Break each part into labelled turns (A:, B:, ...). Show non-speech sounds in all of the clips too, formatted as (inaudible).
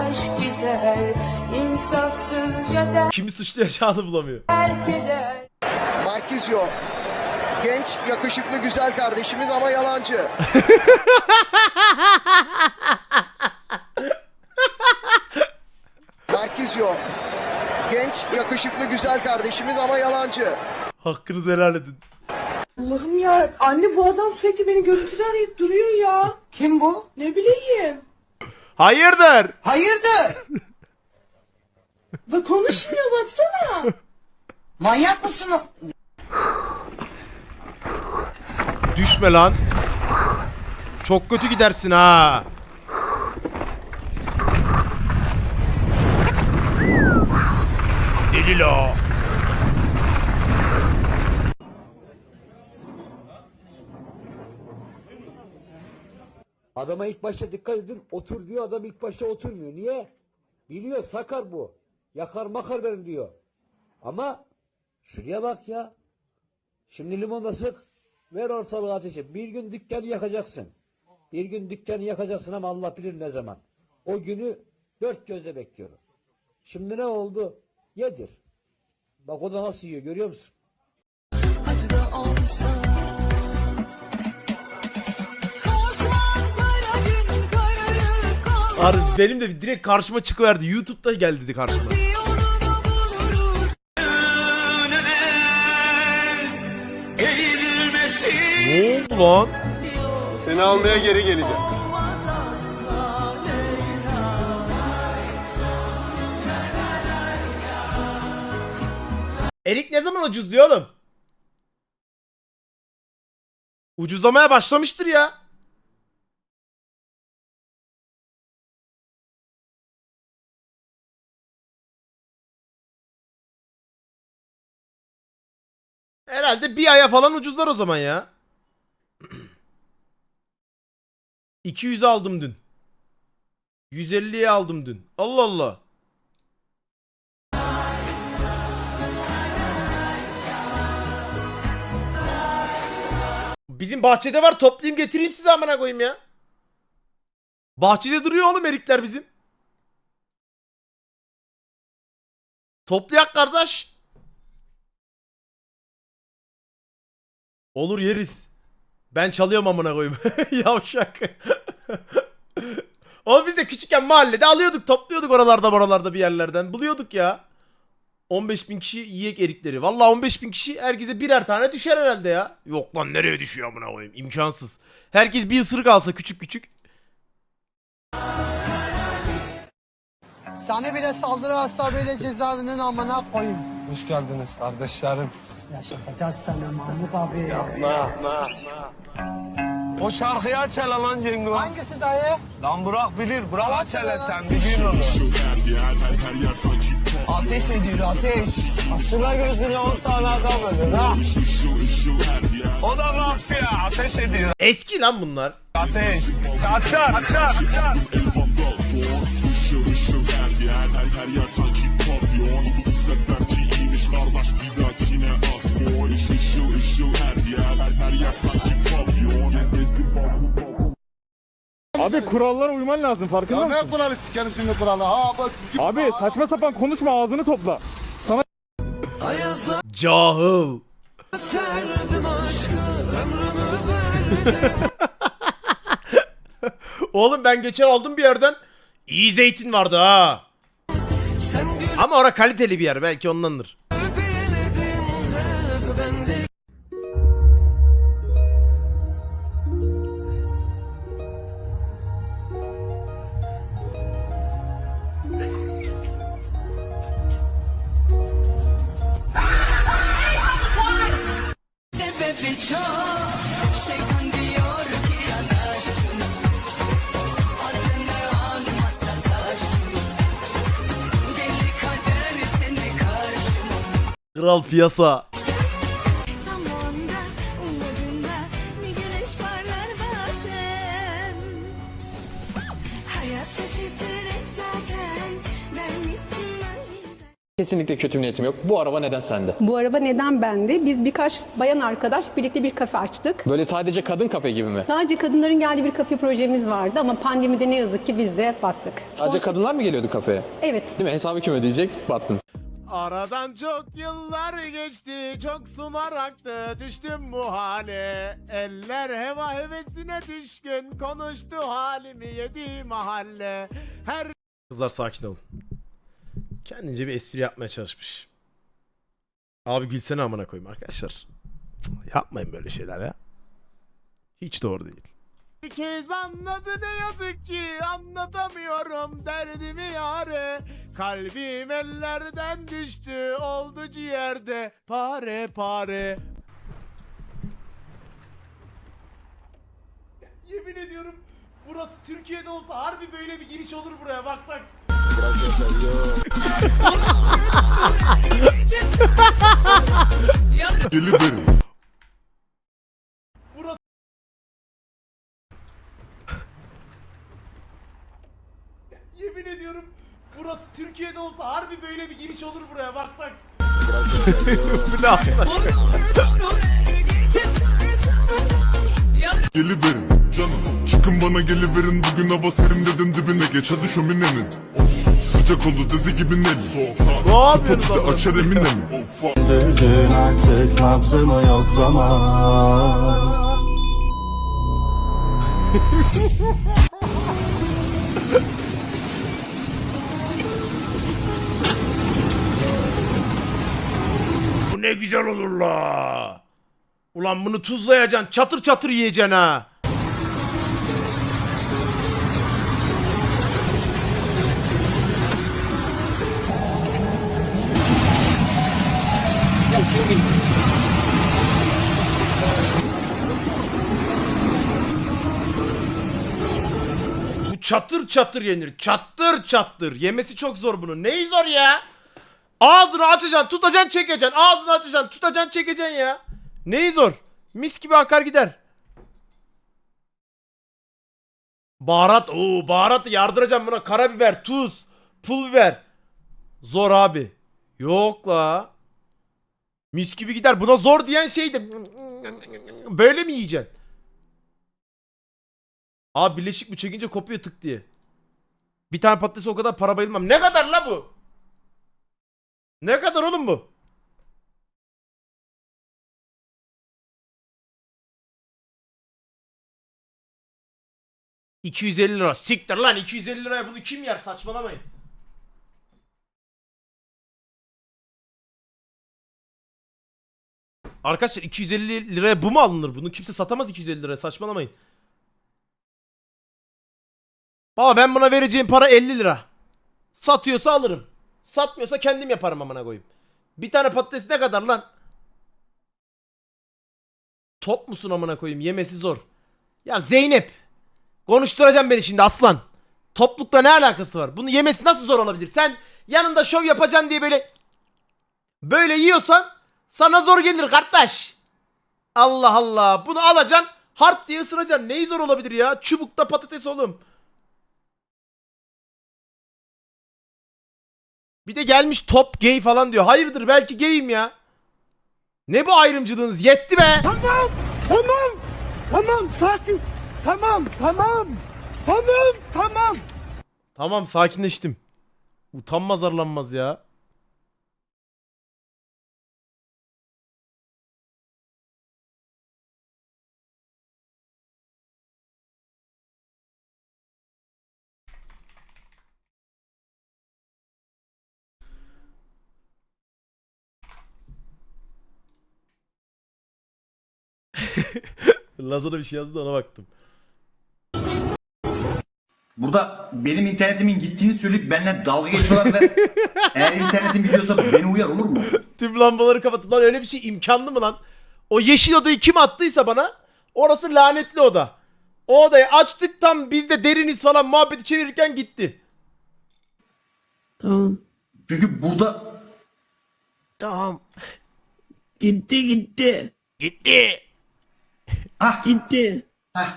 A: aşk gider İnsafsızca
B: Kimi suçlayacağını bulamıyor.
A: eder
C: Markizio. Genç, yakışıklı, güzel kardeşimiz ama yalancı. (laughs) Markizio. Genç, yakışıklı, güzel kardeşimiz ama yalancı.
B: Hakkınızı helal edin.
D: Allah'ım ya anne bu adam sürekli beni görüntülü arayıp duruyor ya.
E: Kim bu?
D: Ne bileyim.
B: Hayırdır?
E: Hayırdır?
D: Bak konuşmuyor baksana.
E: Manyak mısın?
B: Düşme lan. Çok kötü gidersin ha.
F: Adama ilk başta dikkat edin. Otur diyor adam ilk başta oturmuyor. Niye? Biliyor sakar bu. Yakar makar benim diyor. Ama şuraya bak ya. Şimdi limonda sık. Ver ortalığı ateşe. Bir gün dükkanı yakacaksın. Bir gün dükkanı yakacaksın ama Allah bilir ne zaman. O günü dört gözle bekliyorum. Şimdi ne oldu? Yedir. Bak o da nasıl yiyor görüyor musun?
B: Harbi benim de direkt karşıma çıkıverdi. YouTube'da geldi dedi karşıma. Ne oldu lan?
G: Seni almaya geri geleceğim.
B: Erik ne zaman ucuzluyor oğlum? Ucuzlamaya başlamıştır ya. Herhalde bir aya falan ucuzlar o zaman ya. 200 aldım dün. 150'ye aldım dün. Allah Allah. Bizim bahçede var toplayayım getireyim size amına koyayım ya. Bahçede duruyor oğlum erikler bizim. Toplayak kardeş. Olur yeriz. Ben çalıyorum amına koyayım. (laughs) Yavşak. (laughs) Oğlum biz de küçükken mahallede alıyorduk topluyorduk oralarda oralarda bir yerlerden. Buluyorduk ya. 15 bin kişi yiyek erikleri. Valla 15 bin kişi herkese birer tane düşer herhalde ya. Yok lan nereye düşüyor amına koyayım imkansız. Herkes bir ısırık alsa küçük küçük.
E: Seni bile saldırı hasabıyla cezaevinin amına koyayım.
G: Hoş geldiniz kardeşlerim.
E: Yaşatacağız sana Mahmut abi.
G: Yapma yapma yapma. O şarkıyı aç hele lan.
E: Hangisi dayı?
G: Lan Burak bilir. Burak aç hele sen bir gün onu.
E: Ateş ediyor ateş.
G: Şuna gözüne 10 tane adam öldür ha. O da mafya ateş ediyor.
B: Eski lan bunlar.
G: Ateş. Açar açar açar.
H: Abi kurallara uyman lazım farkında mısın?
G: Ne kuralı sikerim şimdi kuralı ha bak.
H: Abi saçma sapan konuşma ağzını topla. Sana
B: Cahil. (laughs) Oğlum ben geçen aldım bir yerden. İyi zeytin vardı ha. Ama ora kaliteli bir yer belki ondandır. Kral piyasa.
I: Kesinlikle kötü bir niyetim yok. Bu araba neden sende?
J: Bu araba neden bende? Biz birkaç bayan arkadaş birlikte bir kafe açtık.
I: Böyle sadece kadın kafe gibi mi?
J: Sadece kadınların geldiği bir kafe projemiz vardı ama pandemide ne yazık ki biz de battık.
I: Sadece
J: Sponsor-
I: kadınlar mı geliyordu kafeye?
J: Evet.
I: Değil mi? Hesabı kim ödeyecek? Battın.
B: Aradan çok yıllar geçti, çok sular aktı, düştüm bu hale. Eller heva hevesine düşkün, konuştu halimi yedi mahalle. Her... Kızlar sakin olun. Kendince bir espri yapmaya çalışmış. Abi gülsene amına koyayım arkadaşlar. Yapmayın böyle şeyler ya. Hiç doğru değil. Herkes anladı ne yazık ki anlatamıyorum derdimi yare Kalbim ellerden düştü oldu ciğerde pare pare Yemin ediyorum burası Türkiye'de olsa harbi böyle bir giriş olur buraya bak bak Burası Yemin ediyorum burası Türkiye'de olsa harbi böyle bir giriş olur buraya bak bak. Bu ne?
G: Geliverin canım Çıkın bana geliverin bugün hava serin dedim dibine geç hadi şöminenin Sıcak oldu dedi gibi
B: Ne
G: Soğukta
B: lan?
G: açar Eminem'i Of,
F: Dün artık nabzımı yoklama.
B: Bu ne güzel olur la. Ulan bunu tuzlayacaksın çatır çatır yiyeceksin ha. Çatır çatır yenir. Çattır çattır. Yemesi çok zor bunun. Neyi zor ya? Ağzını açacaksın, tutacaksın, çekeceksin. Ağzını açacaksın, tutacaksın, çekeceksin ya. Neyi zor? Mis gibi akar gider. Baharat, oo baharatı yardıracağım buna. Karabiber, tuz, pul biber. Zor abi. Yok la. Mis gibi gider. Buna zor diyen şeydi. Böyle mi yiyeceksin? Abi birleşik mi çekince kopuyor tık diye. Bir tane patatesi o kadar para bayılmam. Ne kadar la bu? Ne kadar oğlum bu? ...250 lira. Siktir lan 250 liraya bunu kim yer saçmalamayın. Arkadaşlar 250 liraya bu mu alınır? Bunu kimse satamaz 250 liraya saçmalamayın. Baba ben buna vereceğim para 50 lira. Satıyorsa alırım. Satmıyorsa kendim yaparım amına koyayım. Bir tane patates ne kadar lan? Top musun amına koyayım? Yemesi zor. Ya Zeynep. Konuşturacağım beni şimdi aslan. Toplukla ne alakası var? Bunu yemesi nasıl zor olabilir? Sen yanında şov yapacaksın diye böyle böyle yiyorsan sana zor gelir kardeş. Allah Allah. Bunu alacaksın. Hard diye ısıracaksın. Neyi zor olabilir ya? Çubukta patates oğlum. Bir de gelmiş top gay falan diyor. Hayırdır belki gayim ya. Ne bu ayrımcılığınız? Yetti be.
E: Tamam, tamam, tamam, sakin. Tamam, tamam, tamam, tamam.
B: Tamam sakinleştim. Utanmaz arlanmaz ya. Lazana bir şey yazdı ona baktım.
F: Burada benim internetimin gittiğini söyleyip benimle dalga geçiyorlar ve (laughs) eğer internetin gidiyorsa beni uyar olur mu?
B: Tüm lambaları kapatıp lan öyle bir şey imkanlı mı lan? O yeşil odayı kim attıysa bana orası lanetli oda. O odayı açtık tam biz de deriniz falan muhabbeti çevirirken gitti.
D: Tamam.
F: Çünkü burada
B: Tamam.
D: Gitti gitti.
B: Gitti.
F: Hah,
D: Gitti.
F: hah,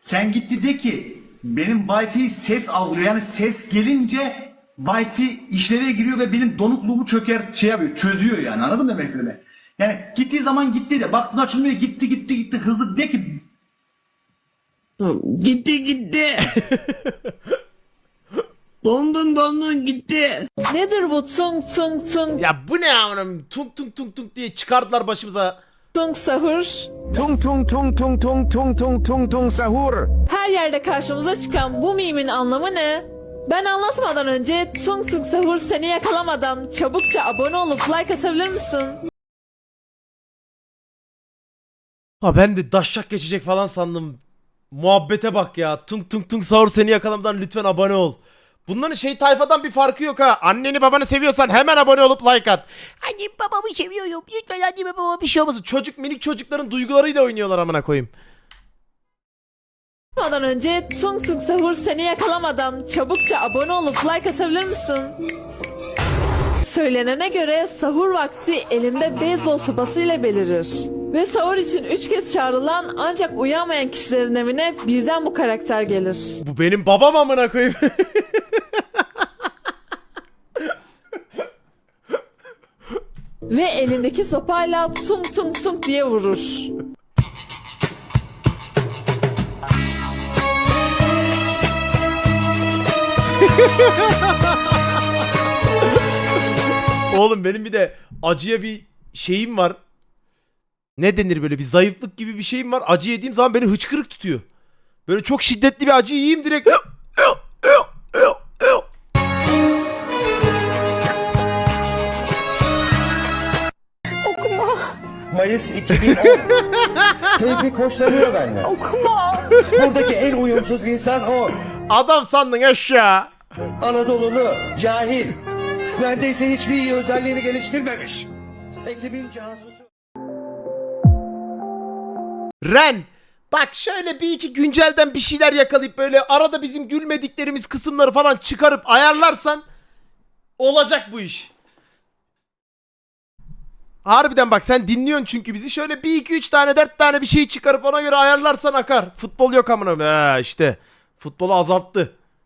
F: sen gitti de ki benim wifi ses algılıyor yani ses gelince
E: Wi-Fi işleve giriyor ve benim donukluğumu çöker şey yapıyor çözüyor yani anladın mı demek istediğimi? Yani gittiği zaman gitti de baktın açılmıyor gitti gitti gitti hızlı de ki
A: Gitti gitti. (laughs) dondun dondun gitti.
D: Nedir bu tung tung tung
B: Ya bu ne amınım? Tung tung tung tung diye çıkardılar başımıza.
D: Tung sahur?
E: tung tung tung tung tung tung tung tung tung sahur.
D: Her yerde karşımıza çıkan bu mimin anlamı ne? Ben anlatmadan önce tung tung sahur seni yakalamadan çabukça abone olup like atabilir misin?
B: Ha ben de daşşak geçecek falan sandım. Muhabbete bak ya. Tung tung tung sahur seni yakalamadan lütfen abone ol. Bunların şey tayfadan bir farkı yok ha. Anneni babanı seviyorsan hemen abone olup like at. Annem babamı seviyorum. Lütfen anneme babama bir şey olmasın. Çocuk minik çocukların duygularıyla oynuyorlar amına koyayım.
D: Anlatmadan önce tung tung sahur seni yakalamadan çabukça abone olup like atabilir misin? Söylenene göre sahur vakti elinde beyzbol sopasıyla belirir. Ve sahur için üç kez çağrılan ancak uyanmayan kişilerin evine birden bu karakter gelir.
B: Bu benim babam amına koyayım. (laughs)
D: Ve elindeki sopayla tung tung tung diye vurur.
B: Oğlum benim bir de acıya bir şeyim var. Ne denir böyle bir zayıflık gibi bir şeyim var. Acı yediğim zaman beni hıçkırık tutuyor. Böyle çok şiddetli bir acı yiyeyim direkt.
C: Mayıs (laughs) 2010. Tevfik hoşlanıyor benden.
D: Okuma.
C: Buradaki en uyumsuz insan o.
B: Adam sandın aşağı.
C: Anadolu'lu, cahil. Neredeyse hiçbir iyi özelliğini geliştirmemiş. Ekibin casusu.
B: Ren. Bak şöyle bir iki güncelden bir şeyler yakalayıp böyle arada bizim gülmediklerimiz kısımları falan çıkarıp ayarlarsan olacak bu iş. Harbiden bak sen dinliyorsun çünkü bizi şöyle bir iki üç tane dört tane bir şey çıkarıp ona göre ayarlarsan akar. Futbol yok amına. Ha işte futbolu azalttı.